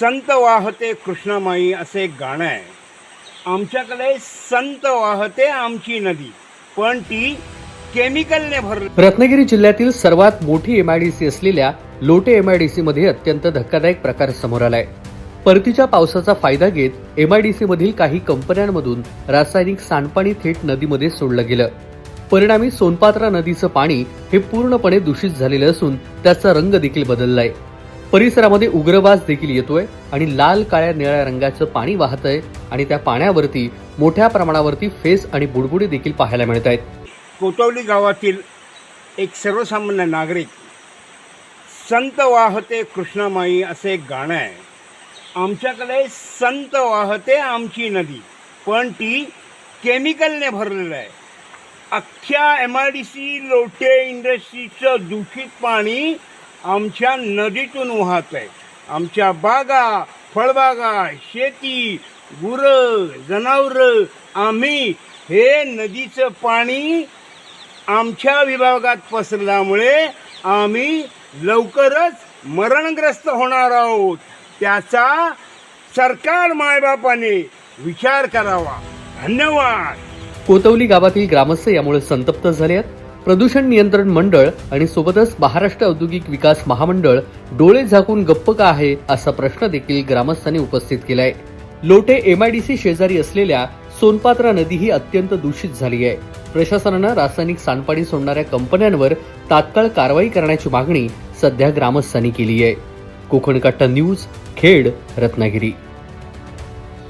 संत वाहते कृष्णामाई असे एक गाणं आहे. आमच्याकडे संत वाहते आमची नदी. पण ती केमिकलने भर रत्नागिरी जिल्ह्यातील सर्वात मोठी एमआयडीसी असलेल्या लोटे एमआयडीसी मध्ये अत्यंत धक्कादायक प्रकार समोर आलाय. परतीच्या पावसाचा फायदा घेत एमआयडीसी मधील काही कंपन्यांमधून रासायनिक सांडपाणी थेट नदीमध्ये सोडलं गेलं. परिणामी सोनपात्रा नदीचं पाणी हे पूर्णपणे दूषित झालेलं असून त्याचा रंग देखील बदललाय. परिसरामध्ये उग्रवास देखील येतोय आणि लाल काळ्या निळ्या रंगाचं पाणी वाहतंय आणि त्या पाण्यावरती मोठ्या प्रमाणावरती फेस आणि बुडबुडी देखील पाहायला मिळत आहेत कोतवली गावातील एक सर्वसामान्य नागरिक संत वाहते कृष्णामाई असे एक गाणं आहे. आमच्याकडे संत वाहते आमची नदी पण ती केमिकलने भरलेलं आहे. अख्ख्या M I D C Lote इंडस्ट्रीचं दूषित पाणी आमच्या नदीतून वाहत आहे आमच्या बागा फळबागा शेती गुरं जनावरं आम्ही हे नदीचं पाणी आमच्या विभागात पसरल्यामुळे आम्ही लवकरच मरणग्रस्त होणार आहोत. त्याचा सरकार मायबापाने विचार करावा. धन्यवाद. कोतवली गावातील ग्रामस्थ यामुळे संतप्त झाले आहेत. प्रदूषण नियंत्रण मंडळ आणि सोबतच महाराष्ट्र औद्योगिक विकास महामंडळ डोळे झाकून गप्प का आहे असा प्रश्न देखील ग्रामस्थांनी उपस्थित केलाय. लोटे एमआयडीसी शेजारी असलेल्या सोनपात्रा नदी ही अत्यंत दूषित झाली आहे. प्रशासनानं रासायनिक सांडपाणी सोडणाऱ्या कंपन्यांवर तात्काळ कारवाई करण्याची मागणी सध्या ग्रामस्थांनी केली आहे. कोकण कट्टा न्यूज खेड रत्नागिरी.